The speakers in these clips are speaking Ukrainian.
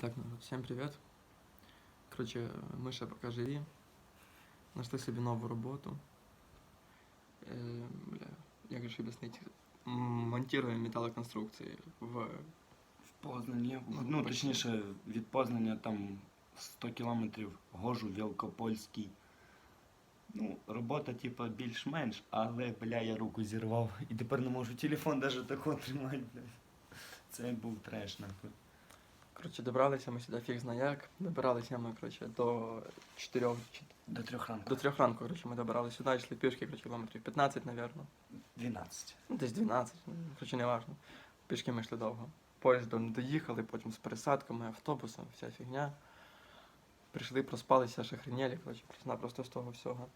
Итак, ну, всем привет. Короче, мы ще пока живі. Нашли собі нову роботу. Е, бля, як же ж об'яснити? М, металоконструкції в В Познані, Ну, почти. точніше, від Познання там 100 кілометрів Гожу, Велкопольський. Ну, робота, типа, більш-менш, але, бля, я руку зірвав. І тепер не можу телефон навіть тако тримати, бля. Це був треш, нахуй. Коротше, добралися ми сюди фіг зна як. Добиралися ми, коротше, до 4 До трьох ранку. до 3 ранку, коротше, ми добиралися сюди, йшли пішки, коротше, кілометрів 15, напевно. 12. Ну, десь 12, ну, коротше, не важно. Пішки ми йшли довго. Поїздом доїхали, потім з пересадками, автобусом, вся фігня. Прийшли, проспалися, аж охренели, коротше, просто з того всього.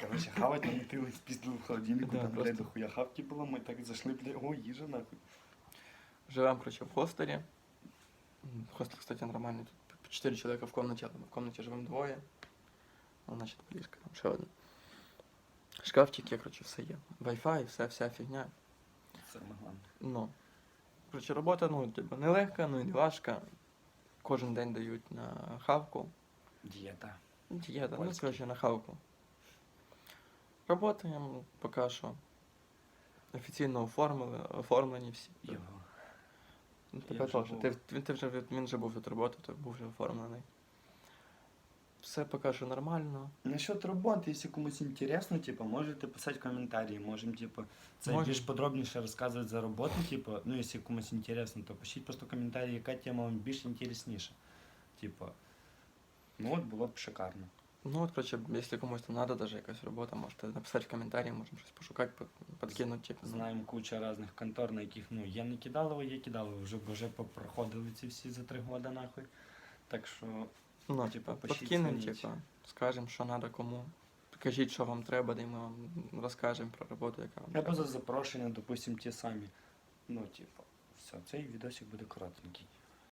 Короче, хавать намотили, спіздили в холодильнику, Да, там, бля, просто. дохуя хавки було, ми так зайшли, бля, о, їжа, нахуй. Живем, короче, в хостелі. Хостел, кстати, нормальний. Тут по 4 чоловіка в комнаті, але ми в комнаті живемо двоє. Ну, значить, близько, там ще один. Шкафчик є, короче, все є. Wi-Fi, все, вся фігня. Саме головне. Ну. Короче, робота, ну, типу, не легка, ну і не важка. Кожен день дають на хавку. Дієта. Дієта, ну, Польський. короче, на хавку. Работаємо поки що. Офіційно оформили, оформлені всі. Його. Тебе теж. Ти, він, ти вже, він вже був тут роботи, то був вже оформлений. Все поки що нормально. Насчет роботи, якщо комусь інтересно, типа, можете писати коментарі, можемо, типа, це Можем. більш подробніше розказувати за роботу, типа, ну, якщо комусь інтересно, то пишіть просто коментарі, яка тема вам більш інтересніша. Типа, ну от було б шикарно. Ну, от, коротше, якщо комусь там треба даже якась робота, можете написати в коментарі, можемо щось пошукати, под- подкинути. Типу, ну. Знаємо куча різних контор, на яких, ну, є не кидалово, є кидалово, вже, вже попроходили ці всі за три роки, нахуй. Так що, Ну, типа, типу, подкинемо, типу, скажемо, що треба кому. Кажіть, що вам треба, де ми вам розкажемо про роботу, яка вам або за запрошення, допустим, ті самі. Ну, типа, все, цей відосик буде коротенький.